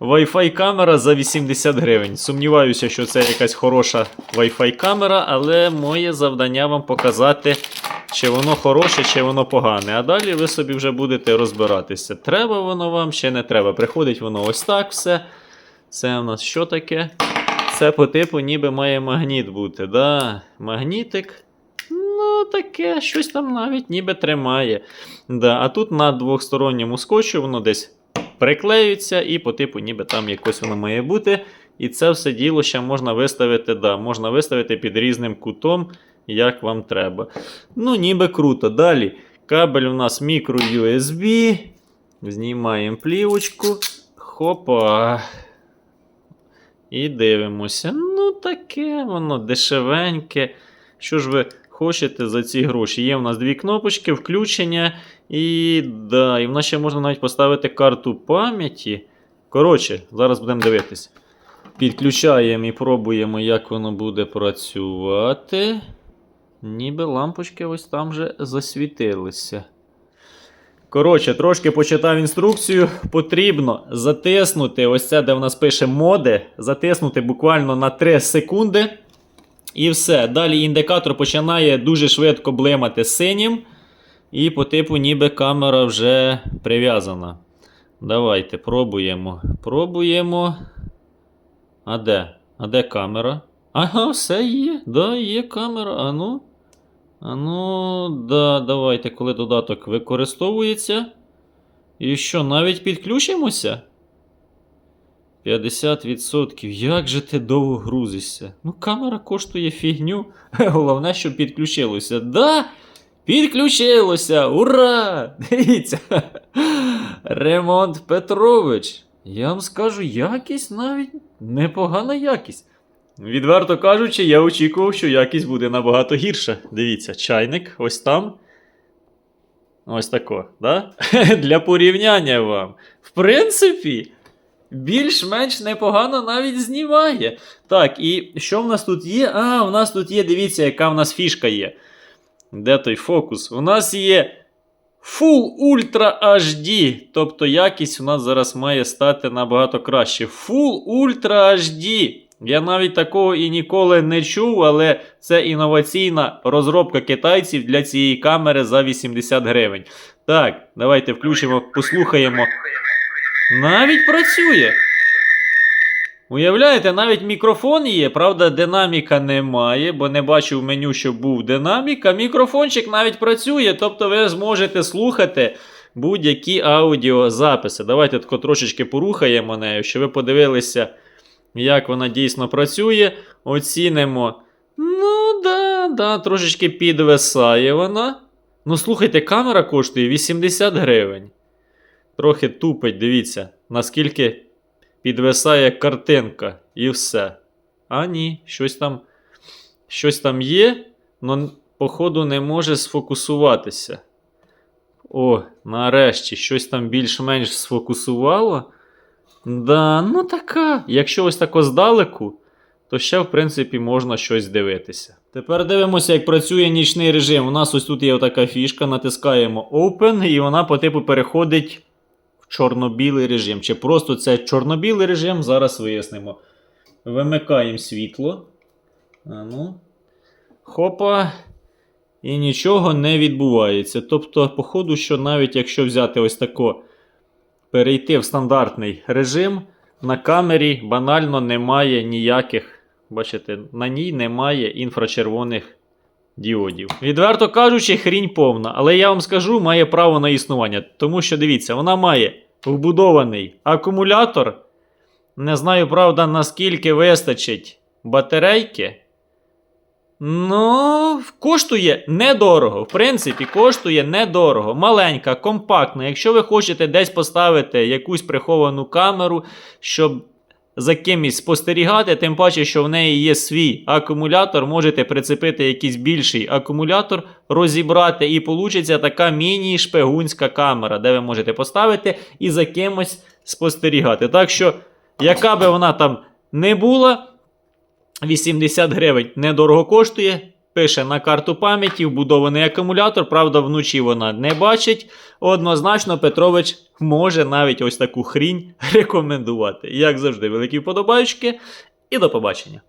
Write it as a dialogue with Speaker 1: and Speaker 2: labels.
Speaker 1: Wi-Fi камера за 80 гривень. Сумніваюся, що це якась хороша Wi-Fi камера, але моє завдання вам показати, чи воно хороше, чи воно погане. А далі ви собі вже будете розбиратися. Треба воно вам, чи не треба. Приходить воно ось так все. Це у нас що таке? Це по типу ніби має магніт бути. Да, Магнітик. Ну, таке, щось там навіть ніби тримає. Да, а тут на двохсторонньому скотчу воно десь приклеюється, і по типу, ніби там якось воно має бути. І це все діло ще можна виставити, да, можна виставити під різним кутом, як вам треба. Ну, ніби круто. Далі кабель у нас мікро USB. Знімаємо плівочку. Хопа. І дивимося. Ну, таке воно дешевеньке. Що ж ви хочете за ці гроші? Є в нас дві кнопочки, включення. І да, і в нас ще можна навіть поставити карту пам'яті. Коротше, зараз будемо дивитись. Підключаємо і пробуємо, як воно буде працювати. Ніби лампочки ось там же засвітилися. Коротше, трошки почитав інструкцію. Потрібно затиснути ось це, де в нас пише моди, затиснути буквально на 3 секунди. І все. Далі індикатор починає дуже швидко блимати синім. І по типу, ніби камера вже прив'язана. Давайте пробуємо. Пробуємо. А де? А де камера? Ага, все є. Да, є камера. А ну. А ну, да, давайте, коли додаток використовується. І що, навіть підключимося? 50%. Як же ти довго грузишся? Ну, камера коштує фігню. Головне, щоб підключилося. Да! Підключилося! Ура! Дивіться! Ремонт Петрович. Я вам скажу, якість навіть непогана якість. Відверто кажучи, я очікував, що якість буде набагато гірша. Дивіться, чайник ось там. Ось тако, да? Для порівняння вам. В принципі, більш-менш непогано навіть знімає. Так, і що в нас тут є? А, в нас тут є, дивіться, яка в нас фішка є. Де той фокус? У нас є Full Ultra HD. Тобто якість у нас зараз має стати набагато краще. Full Ultra HD. Я навіть такого і ніколи не чув, але це інноваційна розробка китайців для цієї камери за 80 гривень. Так, давайте включимо, послухаємо. Навіть працює. Уявляєте, навіть мікрофон є, правда, динаміка немає, бо не бачив в меню, що був динамік, а мікрофончик навіть працює, тобто ви зможете слухати будь-які аудіозаписи. Давайте тако трошечки порухаємо нею, щоб ви подивилися, як вона дійсно працює. Оцінимо. Ну, да, да, трошечки підвисає вона. Ну, слухайте, камера коштує 80 гривень. Трохи тупить, дивіться, наскільки підвисає картинка і все. А ні, щось там щось там є, але, походу, не може сфокусуватися. О, нарешті, щось там більш-менш сфокусувало. Да, ну така. Якщо ось тако здалеку, то ще, в принципі, можна щось дивитися. Тепер дивимося, як працює нічний режим. У нас ось тут є така фішка, натискаємо Open, і вона по типу переходить чорно-білий режим. Чи просто це чорно-білий режим, зараз вияснимо. Вимикаємо світло. А ну. Хопа. І нічого не відбувається. Тобто, походу, що навіть якщо взяти ось тако, перейти в стандартний режим, на камері банально немає ніяких, бачите, на ній немає інфрачервоних діодів. Відверто кажучи, хрінь повна, але я вам скажу, має право на існування. Тому що дивіться, вона має вбудований акумулятор. Не знаю, правда, наскільки вистачить батарейки. Ну, коштує недорого. В принципі, коштує недорого. Маленька, компактна. Якщо ви хочете десь поставити якусь приховану камеру, щоб за кимось спостерігати, тим паче, що в неї є свій акумулятор, можете прицепити якийсь більший акумулятор, розібрати, і получиться така міні-шпигунська камера, де ви можете поставити і за кимось спостерігати. Так що, яка би вона там не була, 80 гривень недорого коштує. Пише на карту пам'яті, вбудований акумулятор. Правда, вночі вона не бачить. Однозначно, Петрович може навіть ось таку хрінь рекомендувати. Як завжди, великі вподобайки і до побачення.